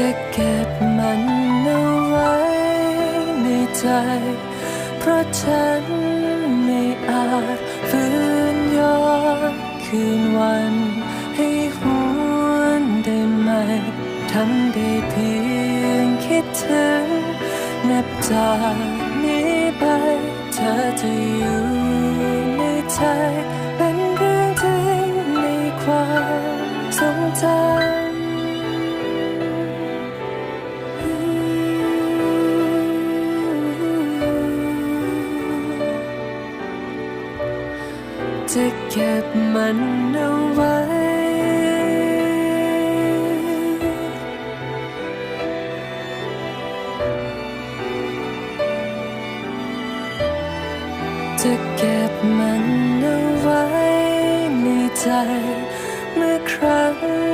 จะเก็บมันเอาไว้ในใจ เพราะฉันไม่อาจฟื้นย้อนคืนวัน ให้หวนได้ไหมทำได้เพียงคิดถึง นับจากนี้ไป เธอจะอยู่ในใจ จะเก็บมันเอาไว้ จะเก็บมันเอาไว้ในใจเมื่อครั้ง